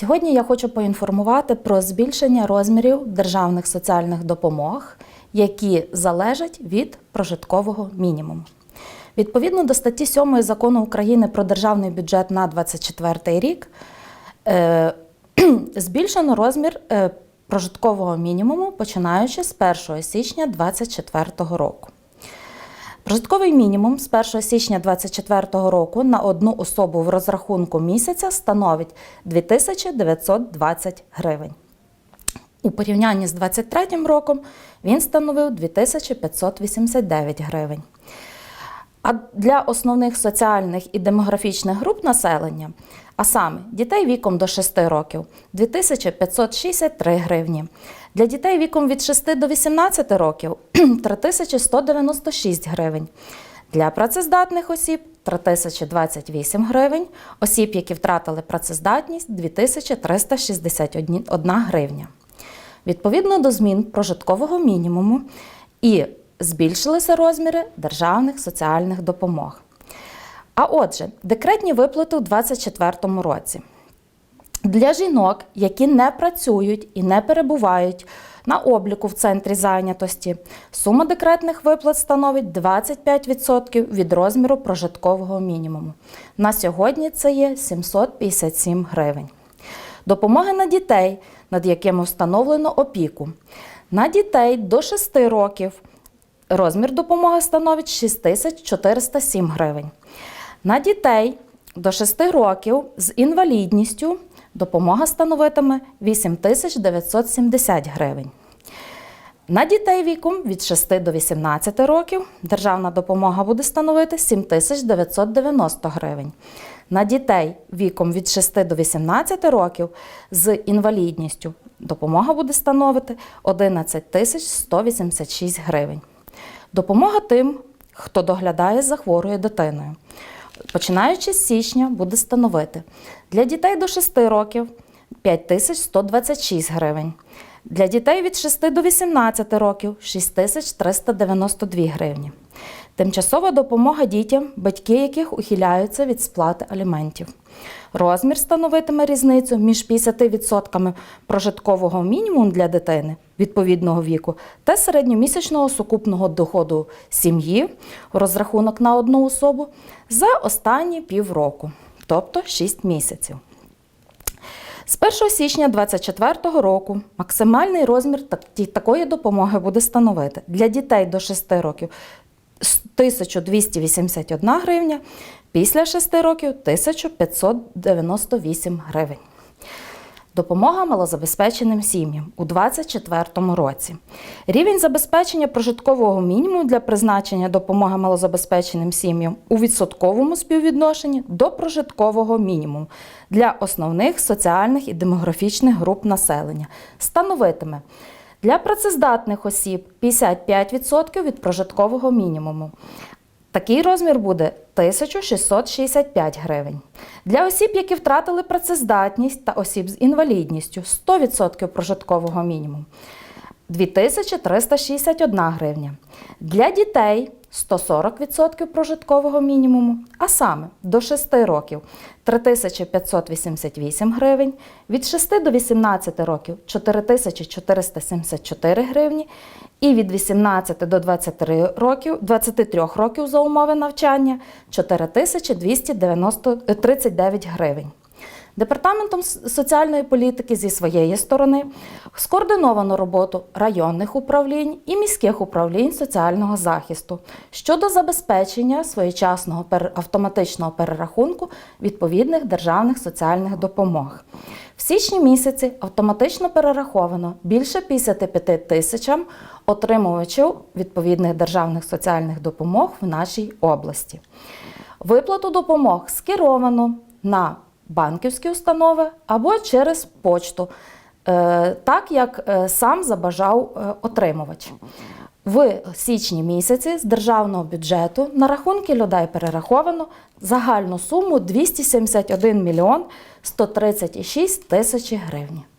Сьогодні я хочу поінформувати про збільшення розмірів державних соціальних допомог, які залежать від прожиткового мінімуму. Відповідно до статті 7 закону України про державний бюджет на 2024 рік е, збільшено розмір е, прожиткового мінімуму починаючи з 1 січня 2024 року. Прожитковий мінімум з 1 січня 2024 року на одну особу в розрахунку місяця становить 2920 гривень. У порівнянні з 2023 роком він становив 2589 гривень. А для основних соціальних і демографічних груп населення, а саме дітей віком до 6 років 2563 гривні, для дітей віком від 6 до 18 років 3196 гривень, для працездатних осіб 3028 гривень, осіб, які втратили працездатність 2361 гривня. Відповідно до змін прожиткового мінімуму і збільшилися розміри державних соціальних допомог. А отже, декретні виплати у 2024 році. Для жінок, які не працюють і не перебувають на обліку в центрі зайнятості, сума декретних виплат становить 25% від розміру прожиткового мінімуму. На сьогодні це є 757 гривень. Допомоги на дітей, над якими встановлено опіку. На дітей до 6 років розмір допомоги становить 6407 гривень. На дітей до 6 років з інвалідністю допомога становитиме 8970 гривень. На дітей віком від 6 до 18 років державна допомога буде становити 7990 гривень. На дітей віком від 6 до 18 років з інвалідністю допомога буде становити 11 186 гривень. Допомога тим, хто доглядає за хворою дитиною. Починаючи з січня, буде становити для дітей до 6 років 5126 гривень. Для дітей від 6 до 18 років 6392 гривні. Тимчасова допомога дітям, батьки яких ухиляються від сплати аліментів. Розмір становитиме різницю між 50% прожиткового мінімуму для дитини відповідного віку та середньомісячного сукупного доходу сім'ї розрахунок на одну особу за останні півроку, тобто 6 місяців. З 1 січня 2024 року максимальний розмір такої допомоги буде становити для дітей до 6 років 1281 гривня, після 6 років 1598 гривень. Допомога малозабезпеченим сім'ям у 2024 році. Рівень забезпечення прожиткового мінімуму для призначення допомоги малозабезпеченим сім'ям у відсотковому співвідношенні до прожиткового мінімуму для основних соціальних і демографічних груп населення становитиме для працездатних осіб 55% від прожиткового мінімуму. Такий розмір буде 1665 гривень. Для осіб, які втратили працездатність та осіб з інвалідністю 100% прожиткового мінімуму 2361 гривня. Для дітей 140% прожиткового мінімуму, а саме до 6 років 3588 гривень, від 6 до 18 років 4474 гривні і від 18 до 23 років, 23 років за умови навчання 4239 гривень. Департаментом соціальної політики зі своєї сторони скоординовано роботу районних управлінь і міських управлінь соціального захисту щодо забезпечення своєчасного автоматичного перерахунку відповідних державних соціальних допомог. В січні місяці автоматично перераховано більше 55 тисячам отримувачів відповідних державних соціальних допомог в нашій області. Виплату допомог скеровано на банківські установи або через почту, е, так як е, сам забажав е, отримувач. В січні місяці з державного бюджету на рахунки людей перераховано загальну суму 271 мільйон 136 тисячі гривень.